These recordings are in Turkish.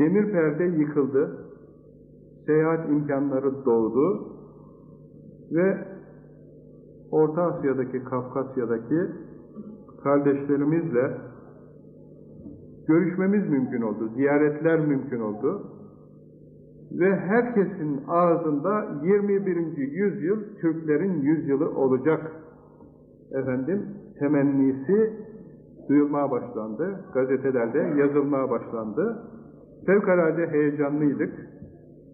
Demir perde yıkıldı. Seyahat imkanları doğdu. Ve Orta Asya'daki, Kafkasya'daki kardeşlerimizle görüşmemiz mümkün oldu, ziyaretler mümkün oldu. Ve herkesin ağzında 21. yüzyıl Türklerin yüzyılı olacak efendim temennisi duyulmaya başlandı. Gazetelerde yazılmaya başlandı. Fevkalade heyecanlıydık.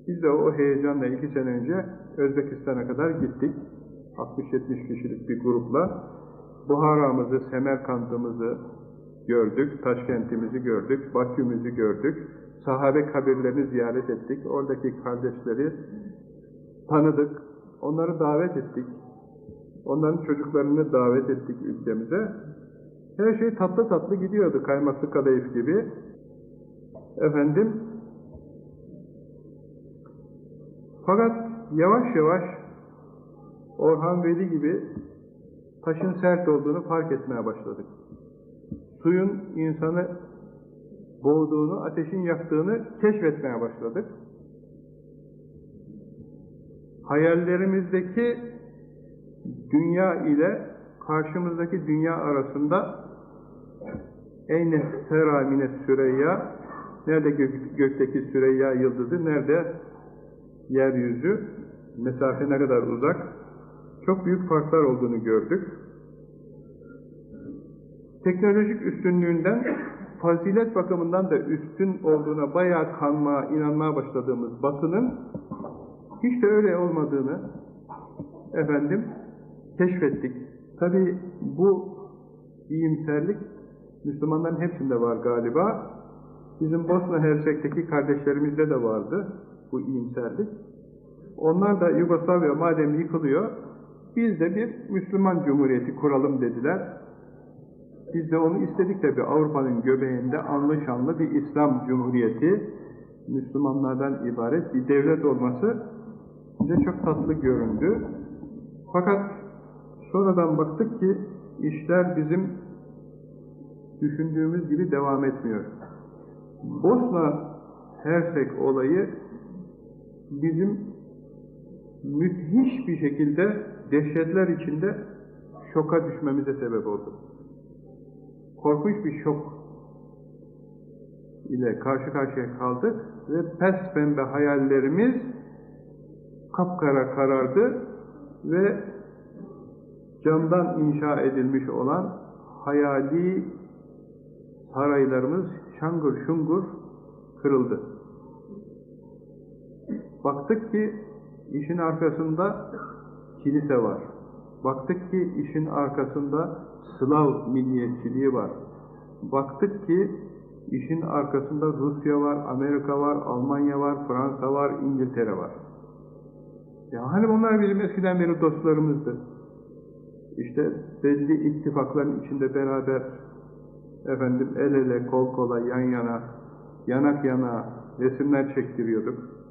Biz de o heyecanla iki sene önce Özbekistan'a kadar gittik. 60-70 kişilik bir grupla. Buhara'mızı, Semerkant'ımızı gördük, Taşkent'imizi gördük, Bakü'müzü gördük. Sahabe kabirlerini ziyaret ettik. Oradaki kardeşleri tanıdık. Onları davet ettik. Onların çocuklarını davet ettik ülkemize. Her şey tatlı tatlı gidiyordu, kaymaklı kadayıf gibi. Efendim, fakat yavaş yavaş Orhan Veli gibi taşın sert olduğunu fark etmeye başladık. Suyun insanı boğduğunu, ateşin yaktığını keşfetmeye başladık. Hayallerimizdeki dünya ile karşımızdaki dünya arasında eyne seramine süreyya nerede gök, gökteki süreyya yıldızı, nerede yeryüzü, mesafe ne kadar uzak, çok büyük farklar olduğunu gördük. Teknolojik üstünlüğünden, fazilet bakımından da üstün olduğuna bayağı kanmaya, inanmaya başladığımız batının hiç de öyle olmadığını efendim keşfettik. Tabi bu iyimserlik Müslümanların hepsinde var galiba. Bizim Bosna Hersek'teki kardeşlerimizde de vardı bu iyimserlik. Onlar da Yugoslavya madem yıkılıyor, biz de bir Müslüman Cumhuriyeti kuralım dediler. Biz de onu istedik tabi Avrupa'nın göbeğinde anlı şanlı bir İslam Cumhuriyeti, Müslümanlardan ibaret bir devlet olması bize çok tatlı göründü. Fakat sonradan baktık ki işler bizim düşündüğümüz gibi devam etmiyor. Bosna Hersek olayı bizim müthiş bir şekilde dehşetler içinde şoka düşmemize sebep oldu. Korkunç bir şok ile karşı karşıya kaldık ve pes pembe hayallerimiz kapkara karardı ve camdan inşa edilmiş olan hayali saraylarımız şangır şungur kırıldı. Baktık ki işin arkasında kilise var. Baktık ki işin arkasında Slav milliyetçiliği var. Baktık ki işin arkasında Rusya var, Amerika var, Almanya var, Fransa var, İngiltere var. Ya hani bunlar bizim eskiden beri dostlarımızdı. İşte belli ittifakların içinde beraber efendim el ele, kol kola, yan yana, yanak yana resimler çektiriyorduk.